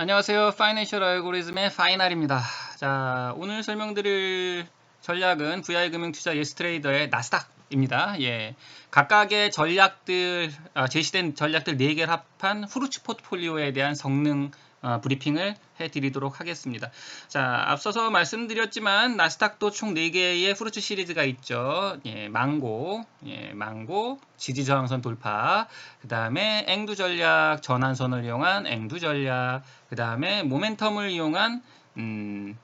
안녕하세요. 파이낸셜 알고리즘의 파이널입니다. 자, 오늘 설명드릴 전략은 VI 금융투자 예스트레이더의 나스닥입니다. 예. 각각의 전략들, 아, 제시된 전략들 4개를 합한 후르츠 포트폴리오에 대한 성능 어, 브리핑을 해드리도록 하겠습니다. 자, 앞서서 말씀드렸지만 나스닥도 총 4개의 후르츠 시리즈가 있죠. 예, 망고, 예, 망고, 지지저항선 돌파, 그 다음에 앵두 전략, 전환선을 이용한 앵두 전략, 그 다음에 모멘텀을 이용한 음,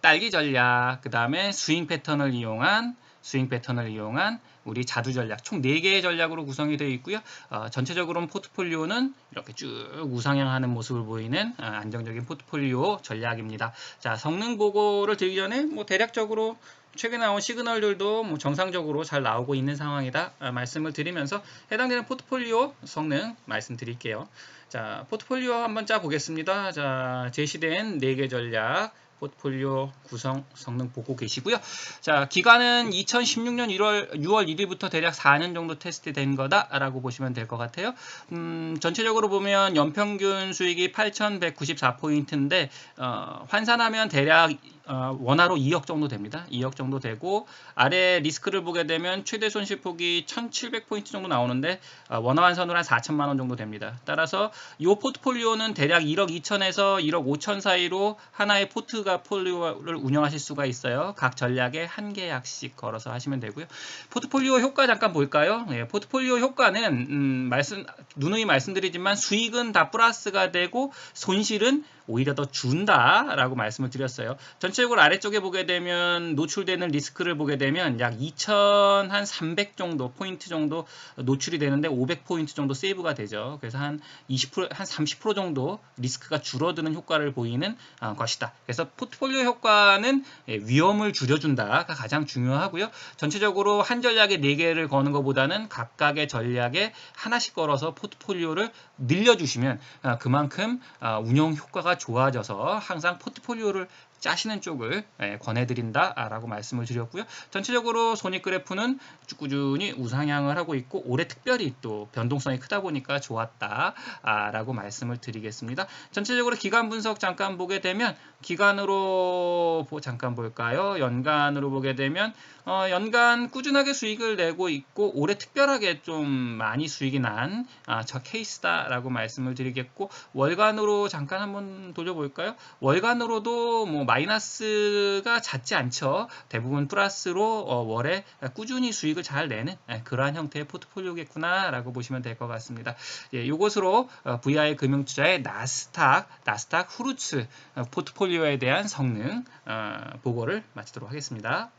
딸기 전략, 그 다음에 스윙 패턴을 이용한 스윙 패턴을 이용한 우리 자두 전략 총 4개의 전략으로 구성이 되어 있고요. 어, 전체적으로는 포트폴리오는 이렇게 쭉 우상향하는 모습을 보이는 어, 안정적인 포트폴리오 전략입니다. 자, 성능 보고를 드리기 전에 뭐 대략적으로 최근에 나온 시그널들도 뭐 정상적으로 잘 나오고 있는 상황이다 아, 말씀을 드리면서 해당되는 포트폴리오 성능 말씀드릴게요. 자, 포트폴리오 한번 짜 보겠습니다. 자, 제시된 4개 전략 포트폴리오 구성 성능 보고 계시고요. 자, 기간은 2016년 1월 6월 1일부터 대략 4년 정도 테스트된 거다라고 보시면 될 것 같아요. 음, 전체적으로 보면 연평균 수익이 8,194포인트인데 어, 환산하면 대략 어, 원화로 2억 정도 됩니다. 2억 정도 되고 아래 리스크를 보게 되면 최대 손실폭이 1,700포인트 정도 나오는데 어, 원화 환산으로 한 4천만 원 정도 됩니다. 따라서 이 포트폴리오는 대략 1억 2천에서 1억 5천 사이로 하나의 포트 폴리오를 운영하실 수가 있어요. 각 전략에 한 개약씩 걸어서 하시면 되고요. 포트폴리오 효과 잠깐 볼까요? 네, 포트폴리오 효과는 음, 말씀 누누이 말씀드리지만 수익은 다 플러스가 되고 손실은 오히려 더 준다라고 말씀을 드렸어요. 전체적으로 아래쪽에 보게 되면 노출되는 리스크를 보게 되면 약 2,300 정도 포인트 정도 노출이 되는데 500포인트 정도 세이브가 되죠. 그래서 한 20%, 한 30% 정도 리스크가 줄어드는 효과를 보이는 어, 것이다. 그래서 포트폴리오 효과는 예, 위험을 줄여준다가 가장 중요하고요. 전체적으로 한 전략에 4개를 거는 것보다는 각각의 전략에 하나씩 걸어서 포트폴리오를 늘려주시면 어, 그만큼 어, 운영 효과가 좋아져서 항상 포트폴리오를 짜시는 쪽을 예, 권해드린다라고 말씀을 드렸고요. 전체적으로 손익 그래프는 꾸준히 우상향을 하고 있고 올해 특별히 또 변동성이 크다 보니까 좋았다라고 말씀을 드리겠습니다. 전체적으로 기간 분석 잠깐 보게 되면 기간으로 잠깐 볼까요? 연간으로 보게 되면 어, 연간 꾸준하게 수익을 내고 있고 올해 특별하게 좀 많이 수익이 난저 아, 케이스다라고 말씀을 드리겠고 월간으로 잠깐 한번 돌려볼까요? 월간으로도 뭐 마이너스가 잦지 않죠. 대부분 플러스로 어, 월에 꾸준히 수익을 잘 내는 예, 그러한 형태의 포트폴리오겠구나라고 보시면 될 것 같습니다. 예, 이것으로 어, VI 금융투자의 나스닥, 나스닥 후르츠 어, 포트폴리오에 대한 성능 어, 보고를 마치도록 하겠습니다.